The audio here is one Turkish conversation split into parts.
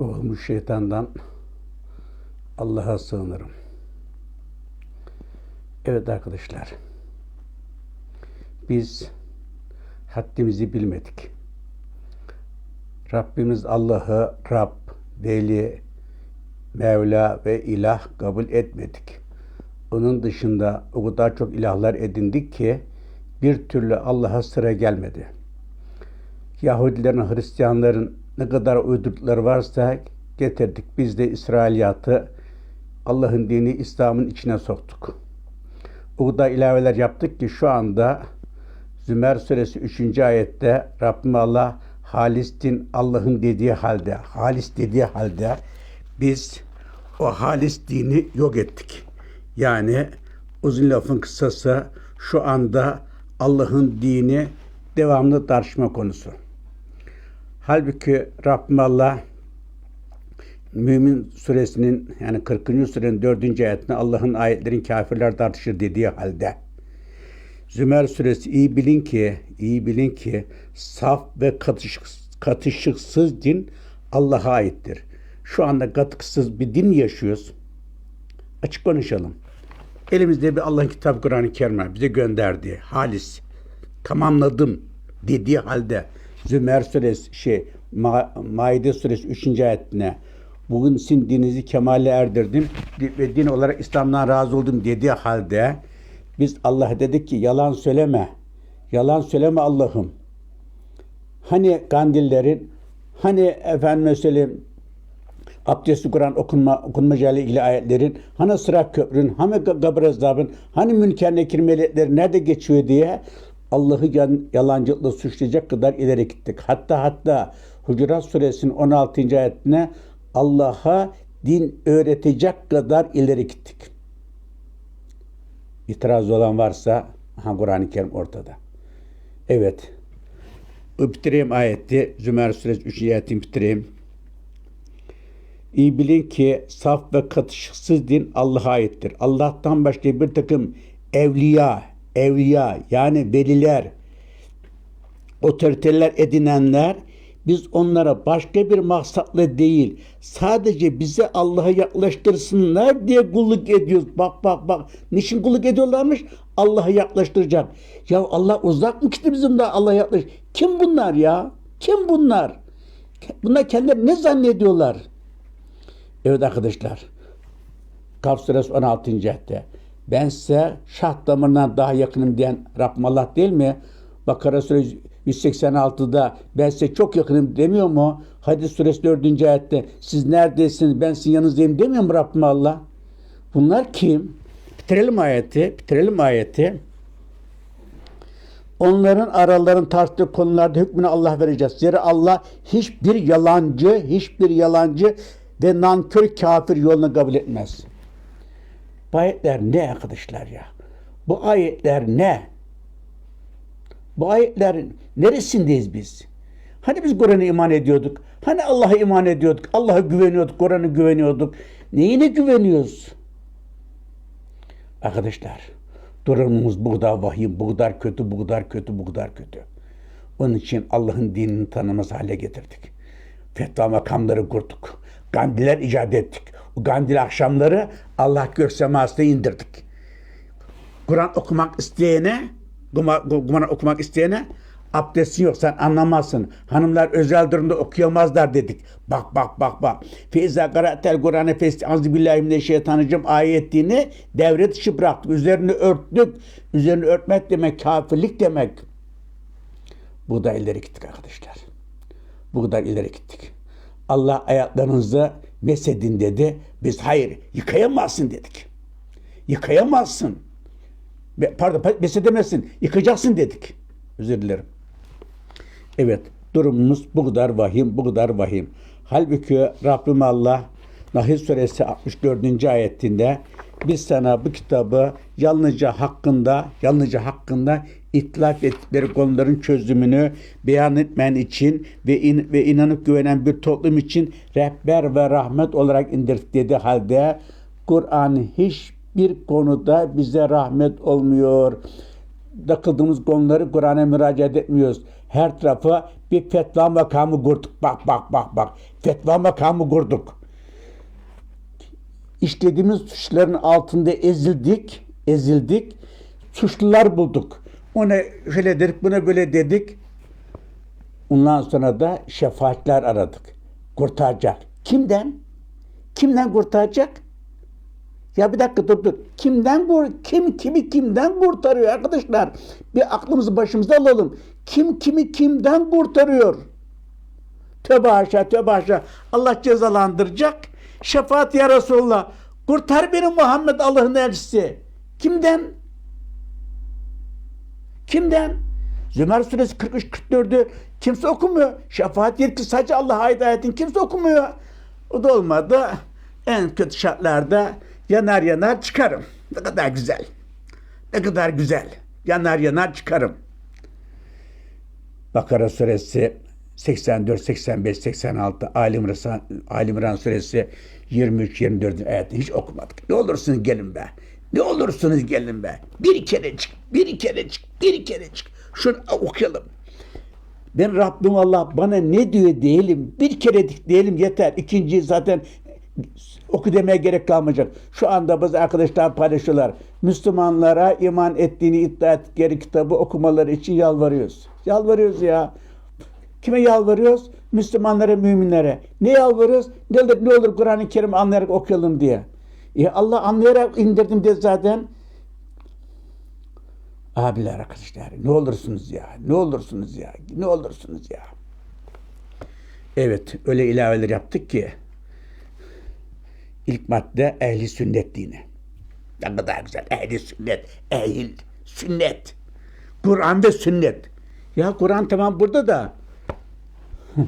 Kovulmuş şeytandan Allah'a sığınırım. Evet arkadaşlar. Biz haddimizi bilmedik. Rabbimiz Allah'ı Rab, Veli, Mevla ve ilah kabul etmedik. Onun dışında o kadar çok ilahlar edindik ki bir türlü Allah'a sıra gelmedi. Yahudilerin, Hristiyanların ne kadar uydurdukları varsa getirdik. Biz de İsrailiyatı Allah'ın dini İslam'ın içine soktuk. O kadar ilaveler yaptık ki şu anda Zümer suresi 3. ayette Rabbim Allah halis din Allah'ın dediği halde, halis dediği halde biz o halis dini yok ettik. Yani uzun lafın kısası şu anda Allah'ın dini devamlı tartışma konusu. Halbuki Rabbim Allah Mümin suresinin yani 40. surenin 4. ayetinde Allah'ın ayetlerin kafirler tartışır dediği halde Zümer suresi iyi bilin ki iyi bilin ki saf ve katışık, katışıksız din Allah'a aittir. Şu anda katıksız bir din yaşıyoruz. Açık konuşalım. Elimizde bir Allah'ın kitabı Kur'an-ı Kerim. Bize gönderdi. Halis. Tamamladım dediği halde Zümer suresi şey Ma Maide suresi 3. ayetine bugün sizin dininizi kemale erdirdim ve din olarak İslam'dan razı oldum dediği halde biz Allah dedik ki yalan söyleme. Yalan söyleme Allah'ım. Hani kandillerin hani efendim söyleyeyim abdesti Kur'an okunma, okunmaca ile ilgili ayetlerin, hani sıra köprünün, hani kabir hani münker nekir melekleri nerede geçiyor diye Allah'ı yalancılıkla suçlayacak kadar ileri gittik. Hatta hatta Hucurat suresinin 16. ayetine Allah'a din öğretecek kadar ileri gittik. İtiraz olan varsa ha Kur'an-ı Kerim ortada. Evet. Bitireyim ayeti. Zümer suresi 3. ayetini bitireyim. İyi bilin ki saf ve katışıksız din Allah'a aittir. Allah'tan başka bir takım evliya, evliya yani veliler, otoriteler edinenler biz onlara başka bir maksatla değil, sadece bize Allah'a yaklaştırsınlar diye kulluk ediyoruz. Bak bak bak. Niçin kulluk ediyorlarmış? Allah'a yaklaştıracak. Ya Allah uzak mı ki bizim de Allah'a yaklaş? Kim bunlar ya? Kim bunlar? Bunlar kendileri ne zannediyorlar? Evet arkadaşlar. Kaf suresi 16. ayette. Ben size şah damarından daha yakınım diyen Rabbim Allah değil mi? Bakara suresi 186'da ben size çok yakınım demiyor mu? Hadis suresi 4. ayette siz neredesiniz ben sizin yanınızdayım demiyor mu Rabbim Allah? Bunlar kim? Bitirelim ayeti. Bitirelim ayeti. Onların araların tartıştığı konularda hükmünü Allah vereceğiz. Zira Allah hiçbir yalancı, hiçbir yalancı ve nankör kafir yolunu kabul etmez. Bu ayetler ne arkadaşlar ya? Bu ayetler ne? Bu ayetlerin neresindeyiz biz? Hani biz Kur'an'a iman ediyorduk? Hani Allah'a iman ediyorduk? Allah'a güveniyorduk, Kur'an'a güveniyorduk. Neyine güveniyoruz? Arkadaşlar, durumumuz bu kadar vahim, bu kadar kötü, bu kadar kötü, bu kadar kötü. Onun için Allah'ın dinini tanımaz hale getirdik. Fetva makamları kurduk. Gandiler icat ettik. Gandil akşamları Allah gök semasına indirdik. Kur'an okumak isteyene, Kur'an okumak isteyene abdestin yok sen anlamazsın. Hanımlar özel durumda okuyamazlar dedik. Bak bak bak bak. Feiza karatel Kur'an'ı festi azbillahimineşşeytanirracim ayetini devre dışı bıraktık. Üzerini örttük. Üzerini örtmek demek kafirlik demek. Bu da ileri gittik arkadaşlar. Bu kadar ileri gittik. Allah ayaklarınızı mesedin dedi. Biz hayır yıkayamazsın dedik. Yıkayamazsın. Pardon mesedemezsin. Yıkacaksın dedik. Özür dilerim. Evet durumumuz bu kadar vahim, bu kadar vahim. Halbuki Rabbim Allah Nahil suresi 64. ayetinde biz sana bu kitabı yalnızca hakkında, yalnızca hakkında itlaf ettikleri konuların çözümünü beyan etmen için ve in, ve inanıp güvenen bir toplum için rehber ve rahmet olarak indirdik dedi halde Kur'an hiçbir konuda bize rahmet olmuyor. Takıldığımız konuları Kur'an'a müracaat etmiyoruz. Her tarafa bir fetva makamı kurduk. Bak bak bak bak. Fetva makamı kurduk. İşlediğimiz suçların altında ezildik, ezildik. Suçlular bulduk. Ona şöyle dedik, buna böyle dedik. Ondan sonra da şefaatler aradık. Kurtaracak. Kimden? Kimden kurtaracak? Ya bir dakika dur dur. Kimden kur kim kimi kimden kurtarıyor arkadaşlar? Bir aklımızı başımıza alalım. Kim kimi kimden kurtarıyor? Tövbe haşa tövbe haşa. Allah cezalandıracak. Şefaat ya Resulallah. Kurtar beni Muhammed Allah'ın elçisi. Kimden? Kimden? Zümer suresi 43-44'ü kimse okumuyor. Şefaat yetkisi sadece Allah'a ait ayetin kimse okumuyor. O da olmadı. En kötü şartlarda yanar yanar çıkarım. Ne kadar güzel. Ne kadar güzel. Yanar yanar çıkarım. Bakara suresi 84, 85, 86, Ali İmran, Ali İmran suresi 23, 24 ayetini hiç okumadık. Ne olursunuz gelin be. Ne olursunuz gelin be. Bir kere çık, bir kere çık, bir kere çık. Şunu okuyalım. Ben Rabbim Allah bana ne diyor diyelim. Bir kere diyelim yeter. İkinciyi zaten oku demeye gerek kalmayacak. Şu anda bazı arkadaşlar paylaşıyorlar. Müslümanlara iman ettiğini iddia ettikleri kitabı okumaları için yalvarıyoruz. Yalvarıyoruz ya. Kime yalvarıyoruz? Müslümanlara, müminlere. Ne yalvarıyoruz? Ne olur, ne olur Kur'an-ı Kerim anlayarak okuyalım diye. E Allah anlayarak indirdim de zaten. Abiler arkadaşlar ne olursunuz ya. Ne olursunuz ya. Ne olursunuz ya. Evet öyle ilaveler yaptık ki ilk madde ehli sünnet dini. Ne kadar güzel. Ehli sünnet. Ehl sünnet. Kur'an ve sünnet. Ya Kur'an tamam burada da.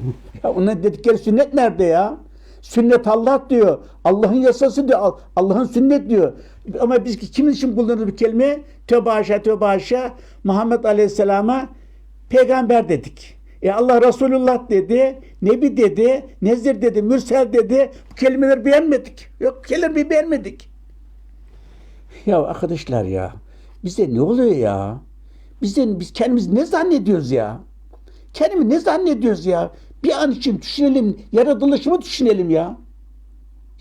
ya onun dedikleri sünnet nerede ya? Sünnet Allah diyor. Allah'ın yasası diyor. Allah'ın sünnet diyor. Ama biz kimin için kullanırız bir kelime? Tövbe haşa, tövbe. Muhammed Aleyhisselam'a peygamber dedik. E Allah Resulullah dedi, Nebi dedi, Nezir dedi, Mürsel dedi. Bu kelimeleri beğenmedik. Yok kelimeleri beğenmedik. Ya arkadaşlar ya, bize ne oluyor ya? Bize, biz kendimiz ne zannediyoruz ya? Kendimi ne zannediyoruz ya? Bir an için düşünelim, yaratılışımı düşünelim ya.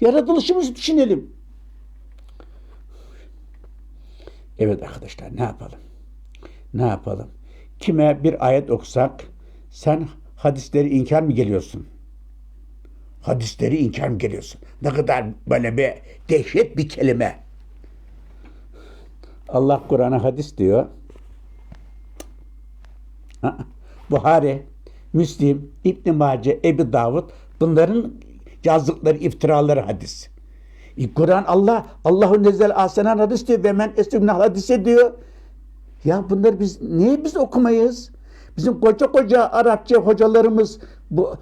Yaratılışımızı düşünelim. Evet arkadaşlar ne yapalım? Ne yapalım? Kime bir ayet okusak sen hadisleri inkar mı geliyorsun? Hadisleri inkar mı geliyorsun? Ne kadar böyle bir dehşet bir kelime. Allah Kur'an'a hadis diyor. Ha, Buhari, Müslim, İbn Mace, Ebu Davud bunların yazdıkları iftiraları hadis. E, Kur'an Allah Allahu nezel asenan hadis diyor ve men estimnal hadise diyor. Ya bunları biz niye biz okumayız? Bizim koca koca Arapça hocalarımız bu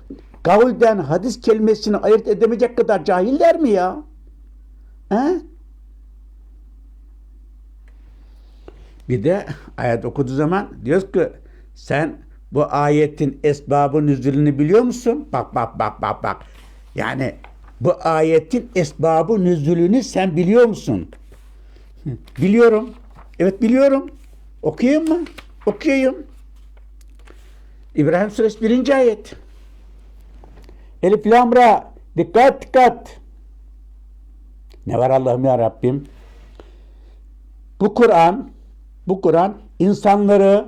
kavulden hadis kelimesini ayırt edemeyecek kadar cahiller mi ya? He? Bir de ayet okuduğu zaman diyoruz ki sen bu ayetin esbabı nüzulünü biliyor musun? Bak bak bak bak bak. Yani bu ayetin esbabı nüzulünü sen biliyor musun? Biliyorum. Evet biliyorum. Okuyayım mı? Okuyayım. İbrahim Suresi birinci ayet. Elif lamra. Dikkat dikkat. Ne var Allah'ım ya Rabbim? Bu Kur'an, bu Kur'an insanları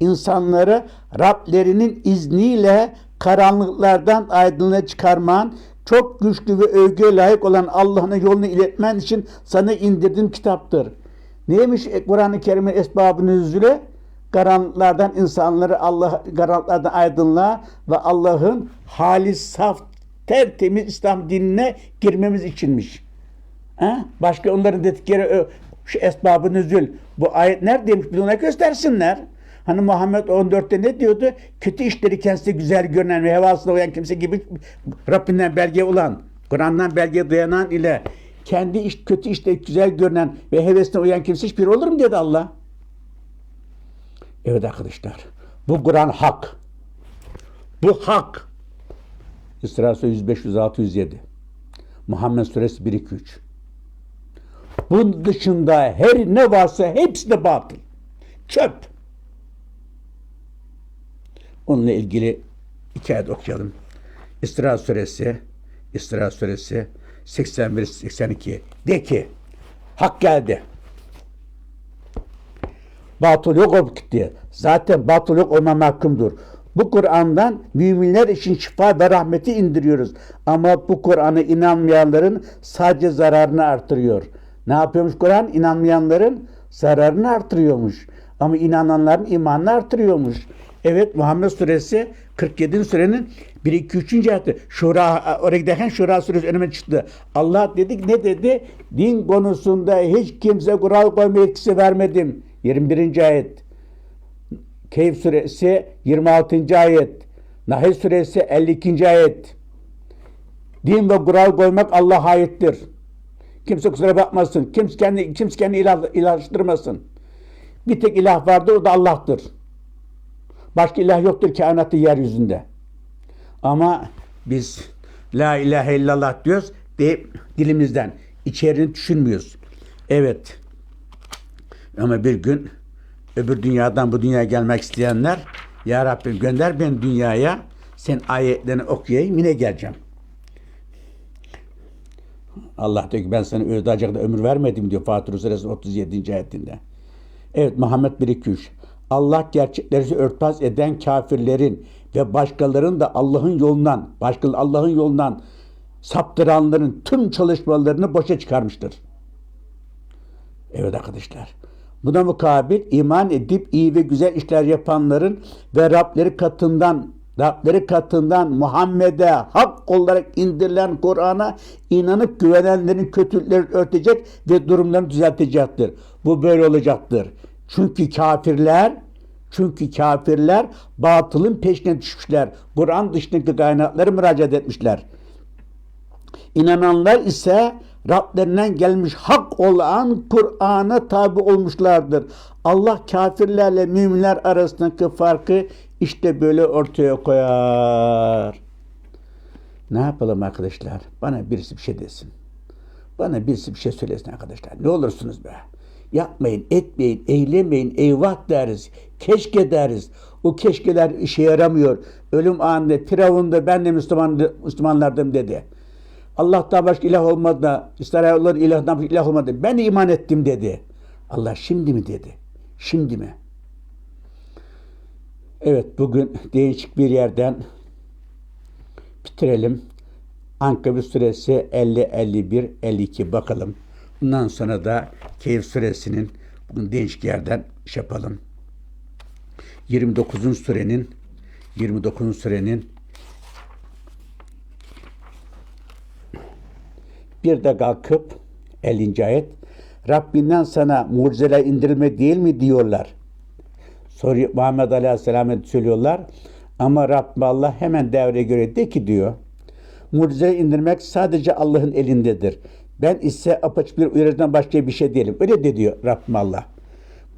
insanları Rablerinin izniyle karanlıklardan aydınlığa çıkarman, çok güçlü ve övgüye layık olan Allah'ın yolunu iletmen için sana indirdiğim kitaptır. Neymiş Kur'an-ı Kerim'in esbabı nüzülü? Karanlıklardan insanları Allah karanlıklardan aydınlığa ve Allah'ın halis, saf, tertemiz İslam dinine girmemiz içinmiş. Ha? Başka onların dedikleri şu esbabı nüzül. Bu ayet neredeymiş? Bir ona göstersinler. Hani Muhammed 14'te ne diyordu? Kötü işleri kendisi güzel görünen ve hevasına uyan kimse gibi Rabbinden belge olan, Kur'an'dan belge dayanan ile kendi iş, kötü işte güzel görünen ve hevesine uyan kimse hiçbir olur mu dedi Allah. Evet arkadaşlar. Bu Kur'an hak. Bu hak. İsra Suresi 105, 106, 107. Muhammed Suresi 1, 2, 3. Bunun dışında her ne varsa hepsi de batıl. Çöp. Onunla ilgili iki ayet okuyalım. İstira suresi, İstira suresi 81-82. De ki, hak geldi. Batıl yok olup gitti. Zaten batıl yok olma mahkumdur. Bu Kur'an'dan müminler için şifa ve rahmeti indiriyoruz. Ama bu Kur'an'a inanmayanların sadece zararını artırıyor. Ne yapıyormuş Kur'an? İnanmayanların zararını artırıyormuş. Ama inananların imanını artırıyormuş. Evet Muhammed Suresi 47. surenin 1 2 3. ayeti. Şura oraya giderken Şura suresi önüme çıktı. Allah dedi ne dedi? Din konusunda hiç kimse kural koyma yetkisi vermedim. 21. ayet. Keyif suresi 26. ayet. Nahl suresi 52. ayet. Din ve kural koymak Allah'a aittir. Kimse kusura bakmasın. Kimse kendi, kimse kendi ilah, ilahlaştırmasın. Bir tek ilah vardır o da Allah'tır. Başka ilah yoktur kainatı yeryüzünde. Ama biz La ilahe illallah diyoruz deyip dilimizden içerini düşünmüyoruz. Evet. Ama bir gün öbür dünyadan bu dünyaya gelmek isteyenler Ya Rabbim gönder beni dünyaya sen ayetlerini okuyayım yine geleceğim. Allah diyor ki ben sana öldürecek de ömür vermedim diyor Fatır Suresi 37. ayetinde. Evet Muhammed 1 2 3. Allah gerçekleri örtbas eden kafirlerin ve başkalarının da Allah'ın yolundan, başka Allah'ın yolundan saptıranların tüm çalışmalarını boşa çıkarmıştır. Evet arkadaşlar. Buna mukabil iman edip iyi ve güzel işler yapanların ve Rableri katından Rableri katından Muhammed'e hak olarak indirilen Kur'an'a inanıp güvenenlerin kötülüklerini örtecek ve durumlarını düzeltecektir. Bu böyle olacaktır. Çünkü kafirler çünkü kafirler batılın peşine düşmüşler. Kur'an dışındaki kaynakları müracaat etmişler. İnananlar ise Rablerinden gelmiş hak olan Kur'an'a tabi olmuşlardır. Allah kafirlerle müminler arasındaki farkı işte böyle ortaya koyar. Ne yapalım arkadaşlar? Bana birisi bir şey desin. Bana birisi bir şey söylesin arkadaşlar. Ne olursunuz be. Yapmayın, etmeyin, eylemeyin, eyvah deriz. Keşke deriz. O keşkeler işe yaramıyor. Ölüm anında, Firavun'da ben de Müslüman, Müslümanlardım dedi. Allah'tan başka ilah olmadı. İsrail'in ilahından başka ilah olmadı. Ben iman ettim dedi. Allah şimdi mi dedi? Şimdi mi? Evet bugün değişik bir yerden bitirelim. Ankabut suresi 50, 51, 52 bakalım. Bundan sonra da Keyif suresinin bugün değişik yerden iş yapalım. 29. surenin 29. surenin bir de kalkıp 50. ayet Rabbinden sana mucizeler indirilme değil mi diyorlar. Soruyor Muhammed Aleyhisselam'a söylüyorlar. Ama Rabbim Allah hemen devreye göre de ki diyor. Mucize indirmek sadece Allah'ın elindedir. Ben ise apaçık bir uyarıdan başka bir şey değilim. Öyle de diyor Rabbim Allah.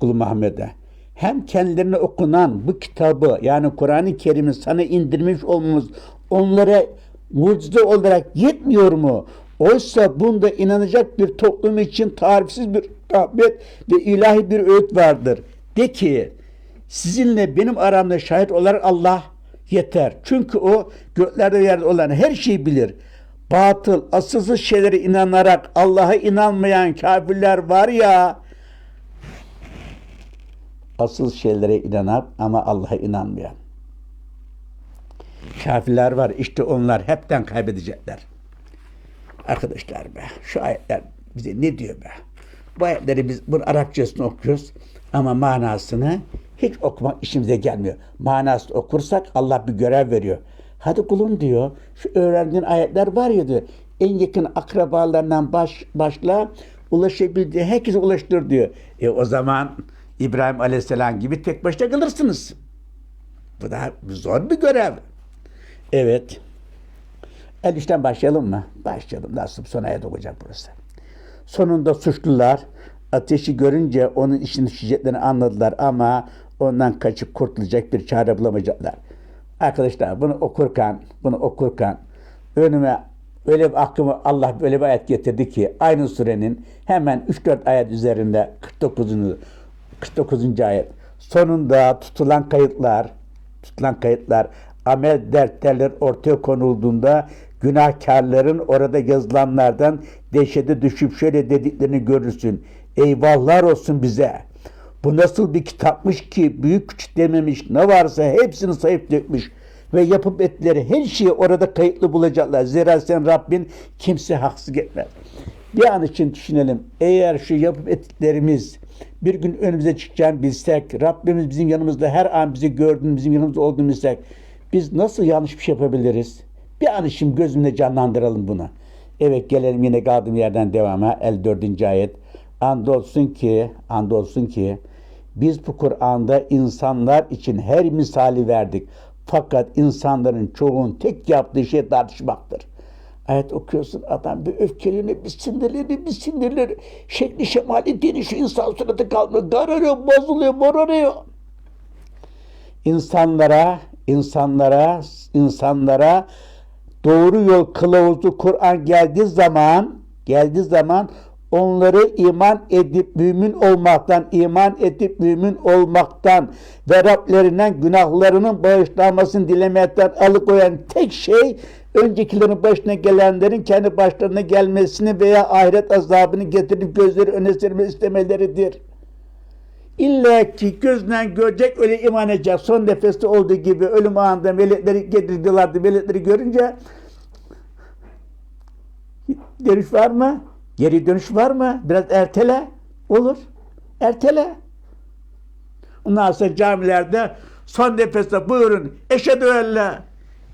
Kulu Muhammed'e. Hem kendilerine okunan bu kitabı yani Kur'an-ı Kerim'i sana indirmiş olmamız onlara mucize olarak yetmiyor mu? Oysa bunda inanacak bir toplum için tarifsiz bir rahmet ve ilahi bir öğüt vardır. De ki sizinle benim aramda şahit olarak Allah yeter. Çünkü o göklerde yerde olan her şeyi bilir. Batıl, asılsız şeylere inanarak Allah'a inanmayan kafirler var ya asıl şeylere inanan ama Allah'a inanmayan. Kafirler var. İşte onlar hepten kaybedecekler. Arkadaşlar be, şu ayetler bize ne diyor be? Bu ayetleri biz bunun Arapçasını okuyoruz ama manasını hiç okumak işimize gelmiyor. Manasını okursak Allah bir görev veriyor. Hadi kulum diyor, şu öğrendiğin ayetler var ya diyor, en yakın akrabalarından baş, başla, ulaşabildiği herkese ulaştır diyor. E o zaman İbrahim Aleyhisselam gibi tek başına kalırsınız. Bu da zor bir görev. Evet. El işten başlayalım mı? Başlayalım. Nasıl son ayet okuyacak burası. Sonunda suçlular ateşi görünce onun işin düşeceklerini anladılar ama ondan kaçıp kurtulacak bir çare bulamayacaklar. Arkadaşlar bunu okurken, bunu okurken önüme öyle bir aklıma Allah böyle bir ayet getirdi ki aynı surenin hemen 3-4 ayet üzerinde 49. 49. ayet sonunda tutulan kayıtlar tutulan kayıtlar, amel defterleri ortaya konulduğunda günahkarların orada yazılanlardan dehşete düşüp şöyle dediklerini görürsün. Eyvahlar olsun bize. Bu nasıl bir kitapmış ki büyük küçük dememiş ne varsa hepsini sayıp dökmüş ve yapıp etleri her şeyi orada kayıtlı bulacaklar. Zira sen Rabbin kimse haksız etmez. Bir an için düşünelim. Eğer şu yapıp ettiklerimiz bir gün önümüze çıkacağını bilsek, Rabbimiz bizim yanımızda her an bizi gördüğünü, bizim yanımızda olduğunu bilsek, biz nasıl yanlış bir şey yapabiliriz? Bir an için gözümde canlandıralım bunu. Evet gelelim yine kaldığım yerden devama. 54. ayet. Andolsun ki, andolsun ki biz bu Kur'an'da insanlar için her misali verdik. Fakat insanların çoğunun tek yaptığı şey tartışmaktır. Ayet okuyorsun adam bir öfkeleniyor, bir sinirleniyor, bir sinirleniyor. Şekli şemali değişiyor, insan suratı kalmıyor, kararıyor, bozuluyor, morarıyor. İnsanlara, insanlara, insanlara doğru yol kılavuzu Kur'an geldiği zaman, geldiği zaman onları iman edip mümin olmaktan, iman edip mümin olmaktan ve Rablerinden günahlarının bağışlanmasını dilemekten alıkoyan tek şey öncekilerin başına gelenlerin kendi başlarına gelmesini veya ahiret azabını getirip gözleri öne serme istemeleridir. İlla ki gözden görecek öyle iman edecek. Son nefeste olduğu gibi ölüm anında melekleri getirdilerdi. Melekleri görünce dönüş var mı? Geri dönüş var mı? Biraz ertele. Olur. Ertele. Ondan sonra camilerde son nefeste buyurun. Eşhedü en la.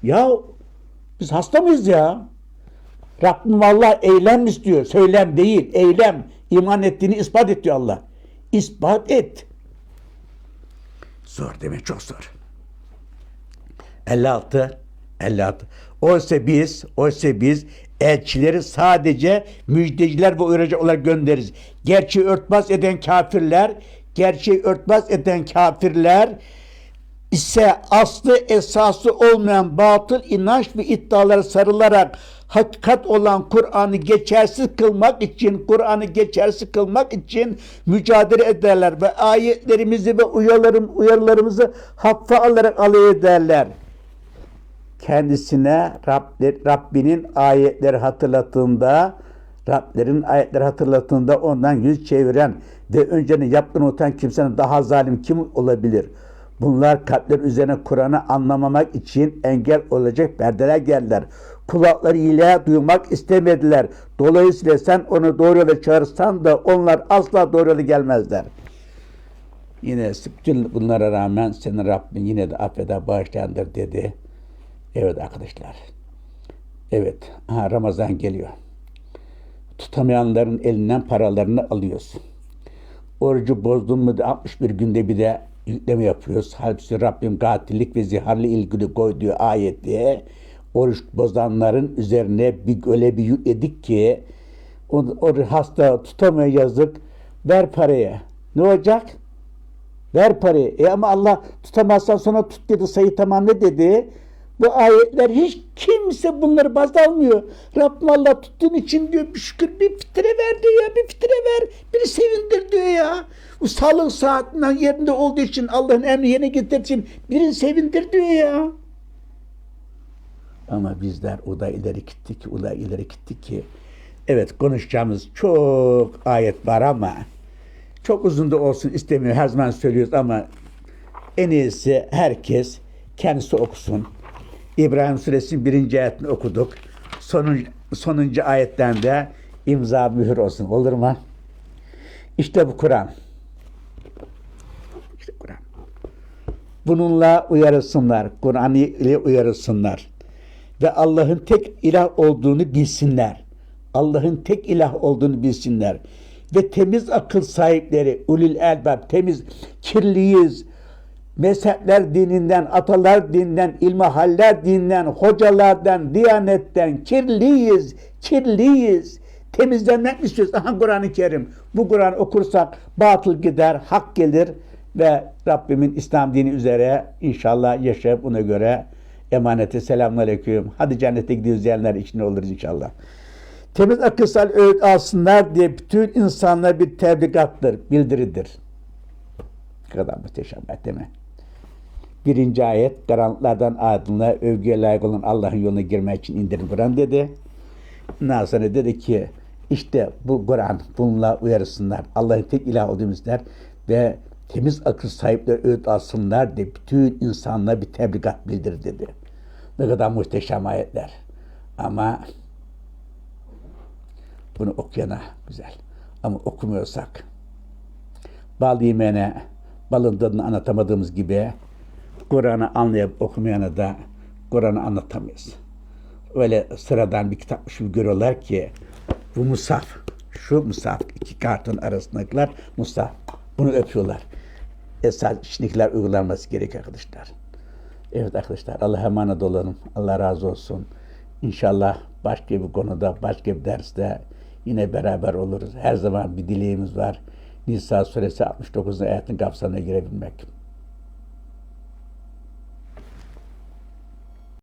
Ya biz hasta mıyız ya? Rabbim Allah eylem istiyor. Söylem değil. Eylem. İman ettiğini ispat et diyor Allah. İspat et. Zor demek çok zor. 56 56. Oysa biz, oysa biz elçileri sadece müjdeciler ve uyarıcı olarak göndeririz. Gerçeği örtbas eden kafirler, gerçeği örtbas eden kafirler ise aslı esası olmayan batıl inanç ve iddialara sarılarak hakikat olan Kur'an'ı geçersiz kılmak için, Kur'an'ı geçersiz kılmak için mücadele ederler ve ayetlerimizi ve uyarılarım, uyarılarımızı hafife alarak alay ederler. Kendisine Rabbi, Rabbinin ayetleri hatırlattığında Rablerin ayetleri hatırlattığında ondan yüz çeviren ve önceden yaptığını unutan kimsenin daha zalim kim olabilir? Bunlar kalpler üzerine Kur'an'ı anlamamak için engel olacak perdeler geldiler. Kulakları ile duymak istemediler. Dolayısıyla sen onu doğru yola çağırsan da onlar asla doğru yola gelmezler. Yine bütün bunlara rağmen senin Rabbin yine de affeder bağışlayandır dedi. Evet arkadaşlar. Evet. Aha, Ramazan geliyor. Tutamayanların elinden paralarını alıyorsun. Orucu bozdun mu da 61 günde bir de yükleme yapıyoruz. Halbuki Rabbim katillik ve ziharlı ilgili koyduğu ayette oruç bozanların üzerine bir öyle bir yükledik ki o, o hasta tutamıyor yazık ver parayı. Ne olacak? Ver parayı. E ama Allah tutamazsan sonra tut dedi sayı tamam ne dedi? Bu ayetler hiç kimse bunları baz almıyor. Rabbim Allah tuttuğun için diyor bir şükür bir fitre ver diyor ya bir fitre ver. Bir sevindir diyor ya. Bu sağlık saatinden yerinde olduğu için Allah'ın emri yerine getirdiği için birini sevindir diyor ya. Ama bizler o da ileri gittik ki, o da ileri gittik ki. Evet konuşacağımız çok ayet var ama çok uzun da olsun istemiyor. Her zaman söylüyoruz ama en iyisi herkes kendisi okusun. İbrahim Suresinin birinci ayetini okuduk. Sonun, sonuncu ayetten de imza mühür olsun. Olur mu? İşte bu Kur'an. İşte Kur'an. Bununla uyarılsınlar. Kur'an ile uyarılsınlar. Ve Allah'ın tek ilah olduğunu bilsinler. Allah'ın tek ilah olduğunu bilsinler. Ve temiz akıl sahipleri, ulil elbab, temiz, kirliyiz, mezhepler dininden, atalar dininden, ilmihaller dininden, hocalardan, diyanetten kirliyiz, kirliyiz. Temizlenmek mi istiyoruz? Aha Kur'an-ı Kerim. Bu Kur'an okursak batıl gider, hak gelir ve Rabbimin İslam dini üzere inşallah yaşayıp ona göre emanete selamünaleyküm. Hadi cennete gidiyoruz diyenler içinde oluruz inşallah. Temiz akılsal öğüt alsınlar diye bütün insanlara bir tebligattır, bildiridir. Ne kadar muhteşem değil mi? Birinci ayet karanlıklardan aydınlığa övgüye layık olan Allah'ın yoluna girmek için indirin Kur'an dedi. Ondan dedi ki işte bu Kur'an bununla uyarısınlar. Allah'ın tek ilah olduğumuz der ve temiz akıl sahipleri öğüt alsınlar de bütün insanlara bir tebligat bildir dedi. Ne kadar muhteşem ayetler. Ama bunu okuyana güzel. Ama okumuyorsak bal yemeyene balın tadını anlatamadığımız gibi Kur'an'ı anlayıp okumayana da Kur'an'ı anlatamayız. Öyle sıradan bir kitapmış gibi görüyorlar ki bu musaf, şu musaf, iki kartın arasındakiler musaf. Bunu öpüyorlar. Esas içindekiler uygulanması gerekiyor arkadaşlar. Evet arkadaşlar Allah'a emanet olalım. Allah razı olsun. İnşallah başka bir konuda, başka bir derste yine beraber oluruz. Her zaman bir dileğimiz var. Nisa suresi 69. ayetin kapsamına girebilmek.